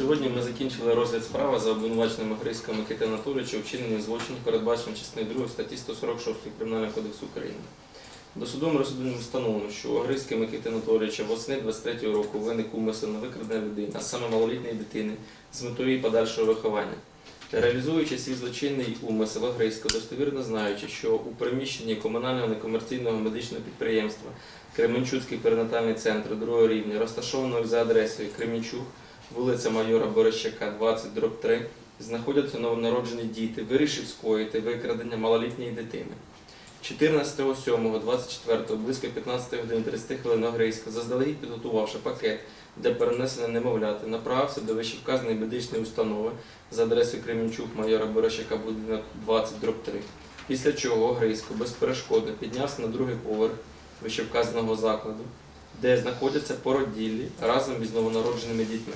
Сьогодні ми закінчили розгляд справи за обвинуваченим Грицького Микити Анатолійовича у вчиненні злочинів, передбачених частиною 2 статті 146 Кримінального кодексу України. Досудовим розслідуванням встановлено, що у Грицького Микити Анатолійовича восени 23 року виник умисел на викрадення людини, а саме малолітньої дитини, з метою подальшого виховання. Реалізуючи свій злочинний умисел Агрейського, достовірно знаючи, що у приміщенні комунального некомерційного медичного підприємства Кременчуцький перинатальний центр другого рівня, розташованого за адресою Кременчук, вулиця Майора Борощака, 20, дроб 3, знаходяться новонароджені діти, вирішив скоїти викрадення малолітньої дитини. 14.07.24 близько 15 годин 30 хвилин Агрейська, заздалегідь підготувавши пакет для перенесення немовляти, направився до вищевказаної медичної установи за адресою Кременчук майора Борощака, будинок 20, дроб 3. Після чого Грицько безперешкодно піднявся на другий поверх вищевказаного закладу, де знаходяться породіллі разом із новонародженими дітьми.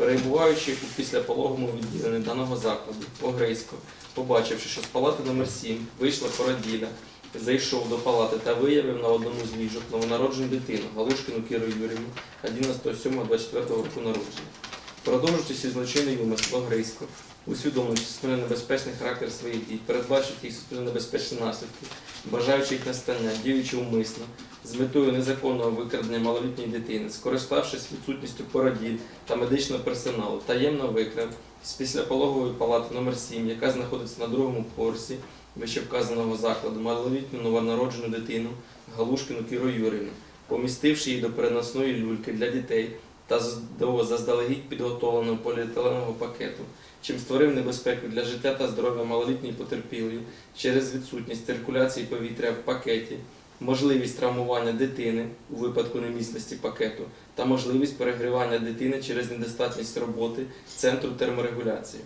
Перебуваючи у післяпологому відділенні даного закладу, Огрейсько, побачивши, що з палати номер 7 вийшла породіля, зайшов до палати та виявив на одному з ліжок новонароджену дитину Галушкину Кіру Юрівну 11.07.24 року народження. Продовжуючи свій злочинний умисел Огрейсько, усвідомлюючи суспільно небезпечний характер своїх дій, передбачити їх суспільно небезпечні наслідки, бажаючи їх настання, діючи умисно, з метою незаконного викрадення малолітньої дитини, скориставшись відсутністю породіль та медичного персоналу, таємно викрав з післяпологової палати номер 7 яка знаходиться на другому поверсі вищевказаного закладу, малолітню новонароджену дитину Галушкину Кіру Юрівну, помістивши її до переносної люльки для дітей та заздалегідь підготовленого поліетиленового пакету, чим створив небезпеку для життя та здоров'я малолітньої потерпілої через відсутність циркуляції повітря в пакеті, можливість травмування дитини у випадку немісності пакету та можливість перегрівання дитини через недостатність роботи центру терморегуляції.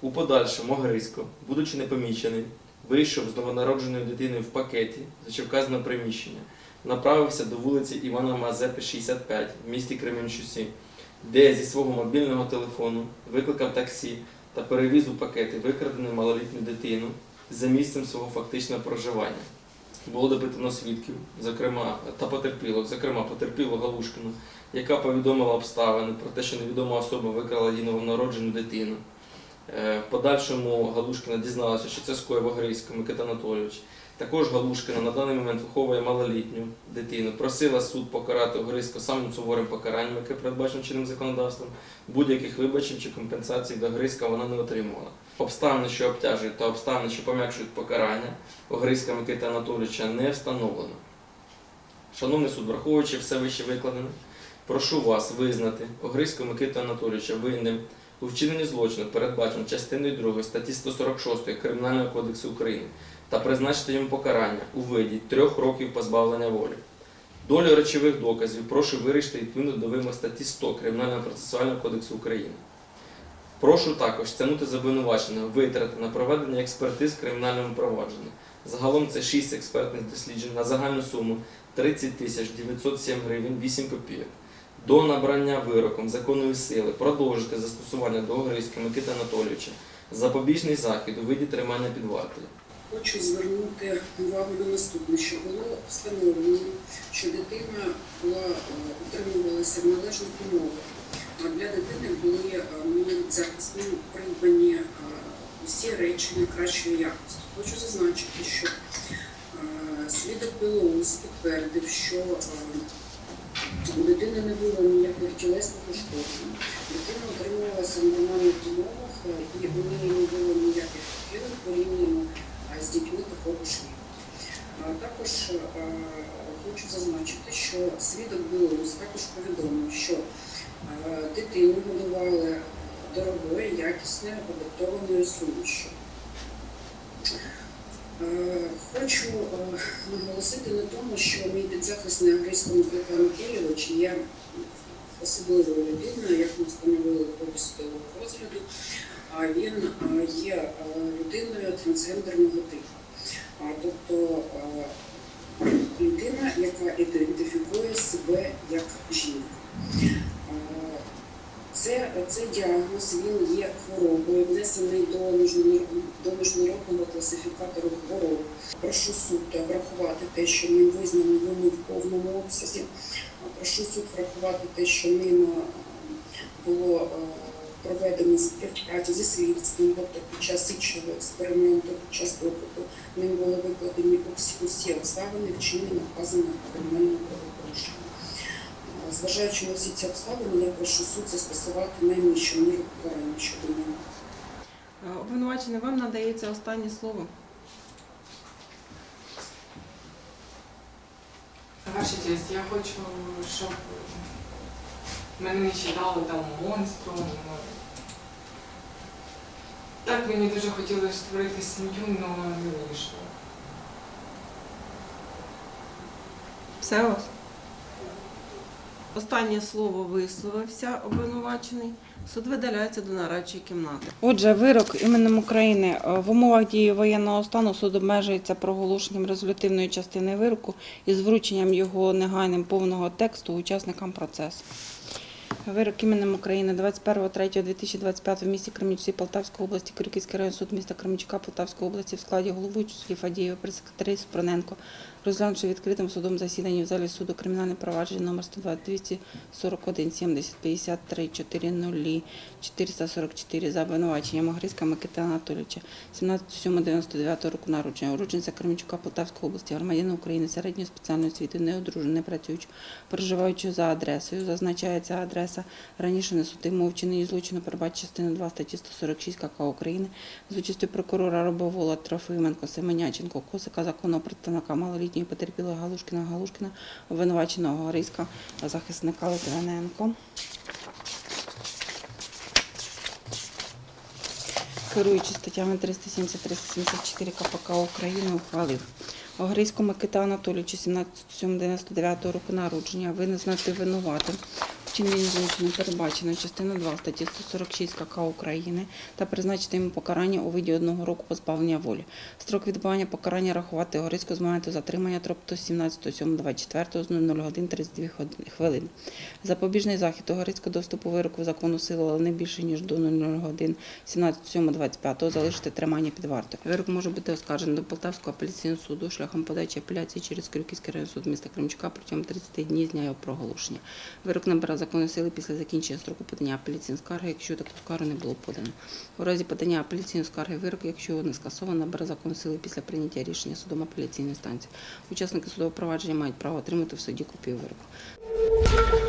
У подальшому Грисько, будучи непоміченим, вийшов з новонародженою дитиною в пакеті зачевказане приміщення, направився до вулиці Івана Мазепи, 65 в місті Кременчусі, де зі свого мобільного телефону викликав таксі та перевіз у пакети викрадену малолітню дитину за місцем свого фактичного проживання. Було допитано свідків, зокрема та потерпілок, зокрема потерпілу Галушкину, яка повідомила обставини про те, що невідома особа викрала її новонароджену дитину. Е, В подальшому Галушкина дізналася, що це скоїв Огрийський Микита Анатолійович. Також Галушкина на даний момент виховує малолітню дитину. Просила суд покарати Огрийського самим суворим покаранням, яке передбачено чинним законодавством. Будь-яких вибачень чи компенсацій до Огрийська вона не отримувала. Обставини, що обтяжують, та обставини, що пом'якшують покарання, Огрийська Микита Анатолійовича не встановлено. Шановний суд, враховуючи все вище викладене, прошу вас визнати Огрийського Микиту Анатолійовича винним у вчиненні злочину, передбачено частиною 2 статті 146 Кримінального кодексу України та призначити йому покарання у виді трьох років позбавлення волі. Долю речових доказів прошу вирішити відповідно до вимог статті 100 Кримінального процесуального кодексу України. Прошу також стягнути обвинуваченого витрати на проведення експертиз в кримінальному провадженні. Загалом це 6 експертних досліджень на загальну суму 30 тисяч 907 гривень 8 копійок. До набрання вироком законної сили продовжити застосування до Огризького Микити Анатолійовича запобіжний захід у виді тримання під вартою. Хочу звернути увагу на наступне, що було встановлено, що дитина була е, утримувалася в належних умовах. А для дитини були е, момент придбані е, усі речі найкращої якості. Хочу зазначити, що свідок Білоус підтвердив, що у дитини не було ніяких тілесних ушкоджень. Дитина утримувалася в нормальних умовах е, і у неї не було ніяких відхилень порівняно з дітьми такого ж віку. Також е, хочу зазначити, що свідок Білорус також повідомив, що е, дитину годували дорогою, якісною, адаптованою сумішю. Хочу е, наголосити на тому, що мій підзахисний англійському Микита Анатолійович є особливою людиною, як ми встановили по судового розгляду, він е, є е, людиною трансгендерного типу. Тобто людина, яка ідентифікує себе як жінка. Це, цей діагноз він є хворобою, внесений до міжнародного, міжнародного хвороб. Прошу суд врахувати те, що ним визнано вину в повному обсязі. Прошу суд врахувати те, що ним е, було е, проведено співпрацю зі слідством, тобто під час слідчого експерименту, під час допиту ним були викладені усі, обставини вчинення вказаного кримінального правопорушення. Е, Зважаючи на всі ці обставини, я прошу суд застосувати найнижчу міру покарання щодо нього. Е, Обвинувачений, вам надається останнє слово. Ваша честь, я хочу, щоб мене не вважали там монстром. ну. Так мені дуже хотілося створити сім'ю, але не вийшло. Все у вас? Останнє слово висловився обвинувачений. Суд видаляється до нарадчої кімнати. Отже, вирок іменем України е, в умовах дії воєнного стану суд обмежується проголошенням резолютивної частини вироку і з врученням його негайним повного тексту учасникам процесу. Вирок іменем України 21.03.2025 в місті Кременчуці Полтавської області, Крюківський район суд міста Кременчука Полтавської області в складі головуючого судді Фадієва, прес-секретарі Супроненко, розглянувши відкритим судом засіданні в залі суду кримінальне провадження номер 102 241 70 53 400 444 за обвинуваченням Огризька Микита Анатолійовича. 17.07.99 року народження, уродженця Кременчука Полтавської області, громадянина України середньої спеціальної освіти, неодружений, не працюючи, проживаючи за адресою, зазначається адреса раніше не судимого вчинення злочину передбачить частину 2 статті 146 КК України. З участю прокурора Робовола Трофименко, Семеняченко, Косика, законного представника малолітньої потерпілої Галушкіна, Галушкіна, обвинуваченого Гриська, захисника Литвиненко. Керуючи статтями 370-374 КПК України, ухвалив. Огризьку Микита Анатолійовичу 17.07.99 року народження визнати винуватим вчинення злочину передбачено частину 2 статті 146 КК України та призначити йому покарання у виді одного року позбавлення волі. Строк відбування покарання рахувати Огризьку з моменту затримання тобто 17.07.24 з 00 годин 32 ход- хвилин. Запобіжний захід Огризьку доступу вироку закону силу, але не більше ніж до 00 годин 17.07.25 залишити тримання під вартою. Вирок може бути оскаржений до Полтавського апеляційного суду шляхом подачі апеляції через Крюківський район суд міста Кримчука протягом 30 днів з дня його проголошення. Вирок набере законної сили після закінчення строку подання апеляційної скарги, якщо таку скаргу не було подано. У разі подання апеляційної скарги вирок, якщо його не скасовано, набере законної сили після прийняття рішення судом апеляційної станції. Учасники судового провадження мають право отримати в суді копію вироку.